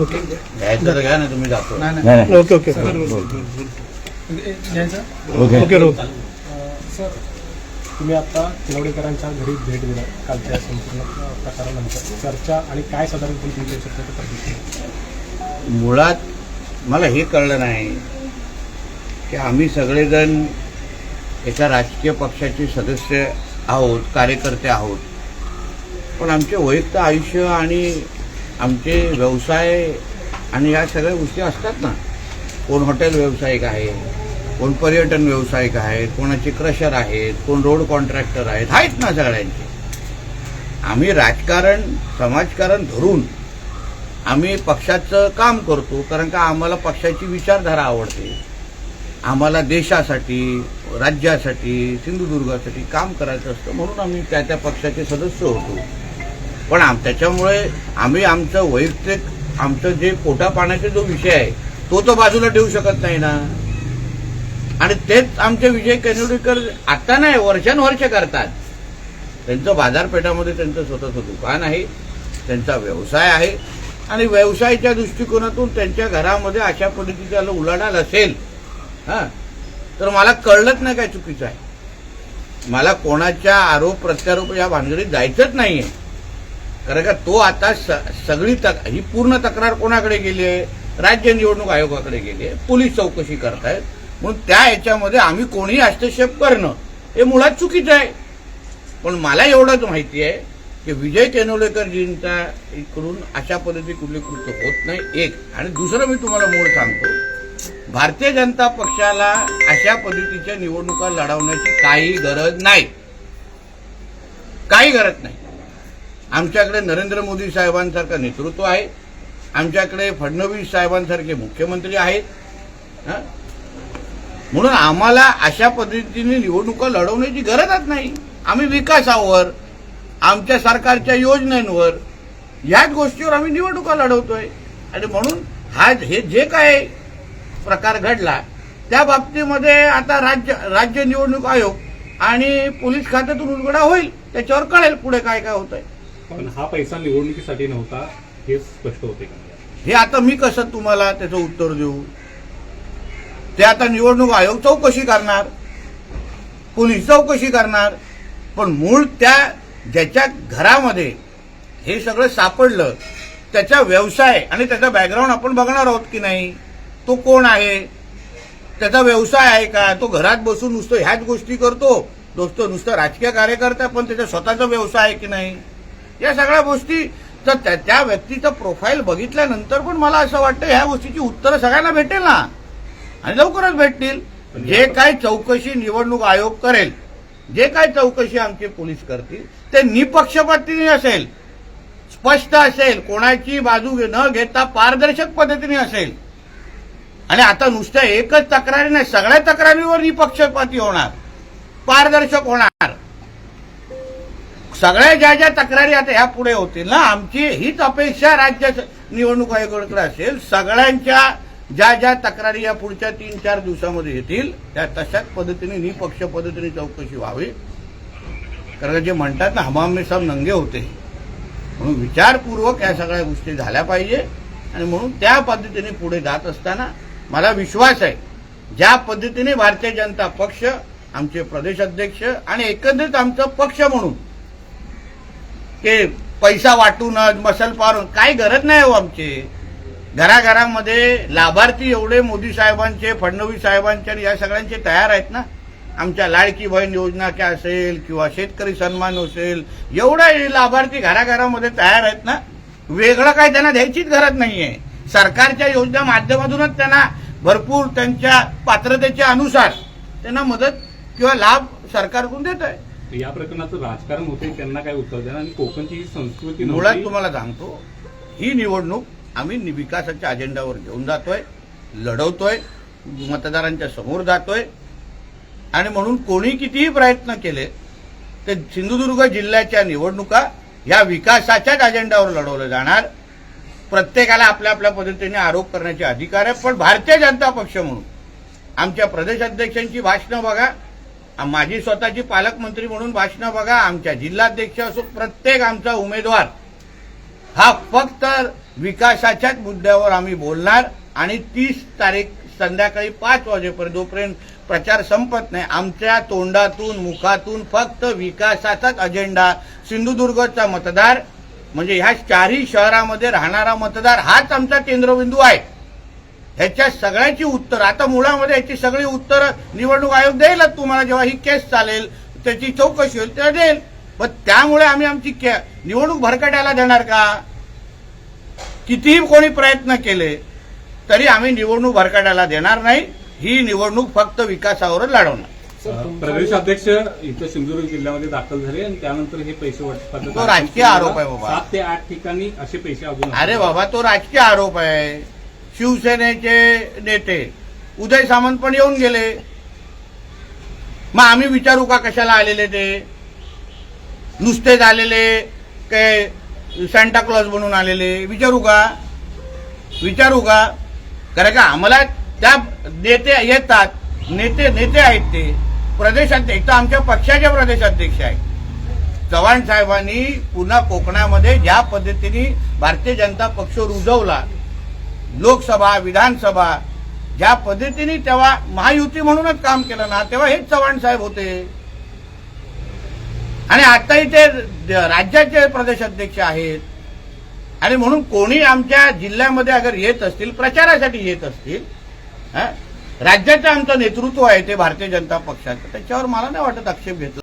Okay. घ्यायचं तर घ्या ना तुम्ही जातो. नाही नाही. नाही नाही. Okay okay. ओके. सर तुम्ही आता घरी भेट दिला कालच्या संपूर्ण प्रकारानंतर. चर्चा आणि काय साधारणपणे तुमच्या मुळात मला हे कळलं नाही की आम्ही सगळेजण एका राजकीय पक्षाचे सदस्य आहोत कार्यकर्ते आहोत. पण आमचे वैयक्तिक आयुष्य आणि आमचे व्यवसाय आणि या सगळ्या गोष्टी असतात ना. कोण हॉटेल व्यावसायिक आहे कोण पर्यटन व्यावसायिक आहेत कोणाचे क्रशर आहेत कोण रोड कॉन्ट्रॅक्टर आहेत आहेत ना सगळ्यांचे. आम्ही राजकारण समाजकारण धरून आम्ही पक्षाचं काम करतो कारण का आम्हाला पक्षाची विचारधारा आवडते. आम्हाला देशासाठी राज्यासाठी सिंधुदुर्गासाठी काम करायचं असतं म्हणून आम्ही त्या त्या पक्षाचे सदस्य होतो. पण आम त्याच्यामुळे आम्ही आमचं वैयक्तिक आमचं जे पोटा पाण्याचा जो विषय आहे तो तर बाजूला ठेवू शकत नाही ना. आणि तेच आमचे विजय कन्नडीकर आता नाही वर्षानुवर्ष करतात. त्यांचं बाजारपेठामध्ये त्यांचं स्वतःचं दुकान आहे त्यांचा व्यवसाय आहे आणि व्यवसायाच्या दृष्टिकोनातून त्यांच्या घरामध्ये अशा पद्धतीचा उलाढाल असेल हा तर मला कळलंच नाही काय चुकीचं आहे. मला कोणाच्या आरोप प्रत्यारोप या भानगडीत जायचंच नाही आहे कारण का तो आता स- सगळी तक ही पूर्ण तक्रार कोणाकडे गेली आहे? राज्य निवडणूक आयोगाकडे गेली आहे. पोलीस चौकशी करतायत. म्हणून त्या याच्यामध्ये आम्ही कोणीही हस्तक्षेप करणं हे मुळात चुकीचं आहे. पण मला एवढंच माहिती आहे की विजय केनवलेकरजींच्या इकडून अशा पद्धती कुठली कृत्य होत नाही. एक. आणि दुसरं मी तुम्हाला मूळ सांगतो. भारतीय जनता पक्षाला अशा पद्धतीच्या निवडणुका लढवण्याची काही गरज नाही. काही गरज नाही. आमच्याकडे नरेंद्र मोदी साहेबांसारखं नेतृत्व आहे. आमच्याकडे फडणवीस साहेबांसारखे मुख्यमंत्री आहेत. म्हणून आम्हाला अशा पद्धतीने निवडणुका लढवण्याची गरजच नाही. आम्ही विकासावर आमच्या सरकारच्या योजनांवर याच गोष्टीवर आम्ही निवडणुका लढवतोय. आणि म्हणून हा हे जे काय प्रकार घडला त्या बाबतीमध्ये आता राज्य राज्य निवडणूक आयोग आणि पोलीस खात्यातून उलगडा होईल. त्याच्यावर कळेल पुढे काय काय होतंय. पण हा पैसा निवडणुकीसाठी नव्हता हे स्पष्ट होते का? हे आता मी कसं तुम्हाला त्याचं उत्तर देऊ? ते आता निवडणूक आयोग चौकशी करणार पोलीस चौकशी करणार पण मूळ त्या ज्याच्या घरामध्ये हे सगळं सापडलं त्याचा व्यवसाय आणि त्याचा बॅकग्राऊंड आपण बघणार आहोत की नाही तो कोण आहे? त्याचा व्यवसाय आहे का? तो घरात बसून नुसतं ह्याच गोष्टी करतो? दोस्त नुसतं राजकीय कार्यकर्ता पण त्याचा स्वतःचा व्यवसाय आहे की नाही? या सगळ्या गोष्टी. तर त्या- त्या व्यक्तीचं प्रोफाईल बघितल्यानंतर पण मला असं वाटतं ह्या गोष्टीची उत्तरं सगळ्यांना भेटेल ना. आणि लवकरच भेटतील. जे काय चौकशी निवडणूक आयोग करेल जे काय चौकशी आमचे पोलीस करतील ते निपक्षपातीने असेल. स्पष्ट असेल. कोणाची बाजू न घेता पारदर्शक पद्धतीने असेल. आणि आता नुसत्या एकच तक्रारी नाही सगळ्या तक्रारीवर निपक्षपाती होणार. पारदर्शक होणार. सगळ्या ज्या ज्या तक्रारी आता ह्या पुढे होतील ना आमची हीच अपेक्षा राज्य निवडणूक आयोगाकडे असेल सगळ्यांच्या ज्या ज्या तक्रारी या पुढच्या तीन चार दिवसामध्ये येतील त्या तशाच पद्धतीने निपक्ष पद्धतीने चौकशी व्हावी. कारण जे म्हणतात ना हमामे साहेब नंगे होते. म्हणून विचारपूर्वक या सगळ्या गोष्टी झाल्या पाहिजे आणि म्हणून त्या पद्धतीने पुढे जात असताना मला विश्वास आहे ज्या पद्धतीने भारतीय जनता पक्ष आमचे प्रदेश अध्यक्ष आणि एकंदरीत आमचं पक्ष म्हणून ते पैसा वाटूनच मसल पारून काही गरज नाही हो आमची. घराघरामध्ये लाभार्थी एवढे मोदी साहेबांचे फडणवीस साहेबांचे आणि या सगळ्यांचे तयार आहेत ना. आमच्या लाडकी बहीण योजना काय असेल किंवा शेतकरी सन्मान असेल एवढे लाभार्थी घराघरामध्ये तयार आहेत ना. वेगळं काय त्यांना द्यायचीच गरज नाहीये. सरकारच्या योजना माध्यमातूनच त्यांना भरपूर त्यांच्या पात्रतेच्या अनुसार त्यांना मदत किंवा लाभ सरकारकडून देत आहे या प्रकरणाचं राजकारण होते त्यांना काय उत्तर द्या आणि कोकणची ही संस्कृती मुळात तुम्हाला सांगतो ही निवडणूक आम्ही विकासाच्या अजेंडावर घेऊन जातोय लढवतोय मतदारांच्या समोर जातोय. आणि म्हणून कोणी कितीही प्रयत्न केले ते सिंधुदुर्ग जिल्ह्याच्या निवडणुका या विकासाच्याच अजेंडावर लढवलं जाणार. प्रत्येकाला आपल्या आपल्या पद्धतीने आरोप करण्याचे अधिकार आहे पण भारतीय जनता पक्ष म्हणून आमच्या प्रदेश अध्यक्षांची भाषणं बघा माझी स्वतःची पालकमंत्री म्हणून भाषणं बघा. आमच्या जिल्हाध्यक्ष असो प्रत्येक आमचा उमेदवार. हा फक्त विकासाच्याच मुद्द्यावर आम्ही बोलणार आणि तीस तारीख संध्याकाळी पाच वाजेपर्यंत जोपर्यंत प्रचार संपत नाही आमच्या तोंडातून मुखातून फक्त विकासाचाच अजेंडा सिंधुदुर्गचा मतदार म्हणजे ह्या चारही शहरामध्ये राहणारा मतदार हाच आमचा केंद्रबिंदू आहे. ह्याच्या सगळ्याची उत्तर आता मुळामध्ये याची सगळी उत्तर निवडणूक आयोग देईलच तुम्हाला जेव्हा ही केस चालेल त्याची चौकशी होईल तेव्हा देईल. पण त्यामुळे आम्ही आमची निवडणूक भरकटायला देणार का? कितीही कोणी प्रयत्न केले तरी आम्ही निवडणूक भरकटायला देणार नाही. ही निवडणूक फक्त विकासावरच लढवणार. प्रदेश अध्यक्ष इथं सिंधुदुर्ग जिल्ह्यामध्ये दाखल झाले आणि त्यानंतर हे पैसे वाटपाचं राजकीय आरोप आहे बाबा. सात ते आठ ठिकाणी असे पैसे अजून अरे बाबा तो राजकीय आरोप आहे. शिवसेनेचे नेते. उदय सामंत पण येऊन गेले. मग आम्ही विचारू का कशाला आलेले ते? नुसतेच आलेले काय सँटाक्लॉज म्हणून बनून आलेले. विचारू का? विचारू का? कारण का आम्हाला त्या नेते येतात. नेते नेते आहेत ते. प्रदेशाध्यक्ष तर आमच्या पक्षाचे प्रदेशाध्यक्ष आहेत. चव्हाण साहेबांनी पुन्हा कोकणामध्ये ज्या पद्धतीने भारतीय जनता पक्ष रुजवला लोकसभा विधानसभा ज्या पद्धतीने तेव्हा महायुती म्हणूनच काम केलं ना तेव्हा हेच चव्हाण साहेब होते. आणि आताही ते राज्याचे राज्याचे प्रदेशाध्यक्ष आहेत. आणि म्हणून कोणी आमच्या जिल्ह्यामध्ये अगर येत असतील प्रचारासाठी येत असतील राज्याचं आमचं नेतृत्व आहे ते भारतीय जनता पक्षाचं त्याच्यावर मला नाही वाटत आक्षेप घेतला.